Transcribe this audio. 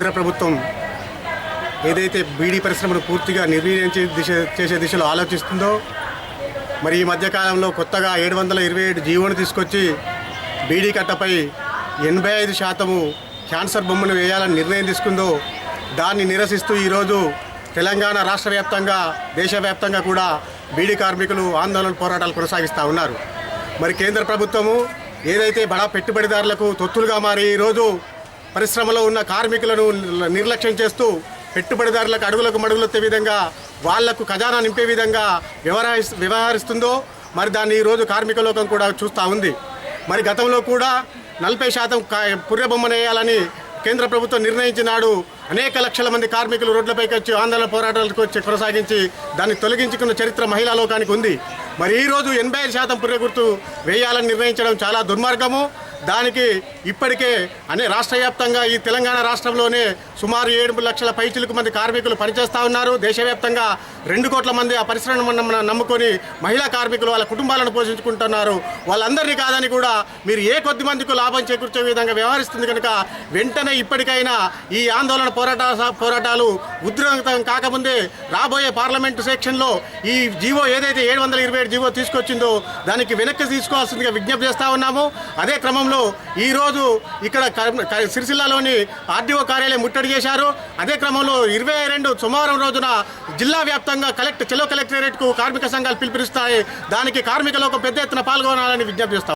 కేంద్ర ప్రభుత్వం ఏదైతే బీడీ పరిశ్రమను పూర్తిగా నిర్వీర్యం దిశ చేసే దిశలో ఆలోచిస్తుందో మరి ఈ మధ్యకాలంలో కొత్తగా ఏడు వందల ఇరవై ఏడు జీవోను తీసుకొచ్చి బీడీ కట్టపై ఎనభై ఐదు శాతము క్యాన్సర్ బొమ్మను వేయాలని నిర్ణయం తీసుకుందో దాన్ని నిరసిస్తూ ఈరోజు తెలంగాణ రాష్ట్ర వ్యాప్తంగా దేశవ్యాప్తంగా కూడా బీడీ కార్మికులు ఆందోళన పోరాటాలు కొనసాగిస్తూ ఉన్నారు. మరి కేంద్ర ప్రభుత్వము ఏదైతే బడా పెట్టుబడిదారులకు తొత్తులుగా మారి ఈరోజు పరిశ్రమలో ఉన్న కార్మికులను నిర్లక్ష్యం చేస్తూ పెట్టుబడిదారులకు అడుగులకు మడుగులెత్తే విధంగా వాళ్ళకు ఖజానా నింపే విధంగా వ్యవహరి వ్యవహరిస్తుందో మరి దాన్ని ఈరోజు కార్మిక లోకం కూడా చూస్తూ ఉంది. మరి గతంలో కూడా నలభై శాతం పుర్రెబొమ్మనేయాలని వేయాలని కేంద్ర ప్రభుత్వం నిర్ణయించినాడు అనేక లక్షల మంది కార్మికులు రోడ్లపైకి వచ్చి ఆందోళన పోరాటాలకు వచ్చి కొనసాగించి దాన్ని తొలగించుకున్న చరిత్ర మహిళా లోకానికి ఉంది. మరి ఈరోజు ఎనభై ఐదు శాతం పుర్రె గుర్తు వేయాలని నిర్ణయించడం చాలా దుర్మార్గము. దానికి ఇప్పటికే అనే రాష్ట్ర వ్యాప్తంగా ఈ తెలంగాణ రాష్ట్రంలోనే సుమారు ఏడు లక్షల పైచిలకు మంది కార్మికులు పనిచేస్తూ ఉన్నారు. దేశవ్యాప్తంగా రెండు కోట్ల మంది ఆ పరిశ్రమను నమ్ముకొని మహిళా కార్మికులు వాళ్ళ కుటుంబాలను పోషించుకుంటున్నారు. వాళ్ళందరినీ కాదని కూడా మీరు ఏ కొద్ది మందికి లాభం చేకూర్చే విధంగా వ్యవహరిస్తుంది కనుక వెంటనే ఇప్పటికైనా ఈ ఆందోళన పోరాట పోరాటాలు ఉధృతం కాకముందే రాబోయే పార్లమెంటు సెక్షన్లో ఈ జీవో ఏదైతే ఏడు వందల ఇరవై ఏడు జీవో తీసుకొచ్చిందో దానికి వెనక్కి తీసుకోవాల్సిందిగా విజ్ఞప్తి చేస్తూ ఉన్నాము. అదే క్రమంలో ఈరోజు ఇక్కడ సిరిసిల్లాలోని ఆర్డీఓ కార్యాలయం ముట్టడి చేశారు. అదే క్రమంలో ఇరవై రెండు సోమవారం రోజున జిల్లా వ్యాప్తంగా కలెక్టర్ చెలో కలెక్టరేట్కు కార్మిక సంఘాలు పిలుపునిస్తాయి. దానికి కార్మిక లోకం పెద్ద ఎత్తున పాల్గొనాలని విజ్ఞప్తి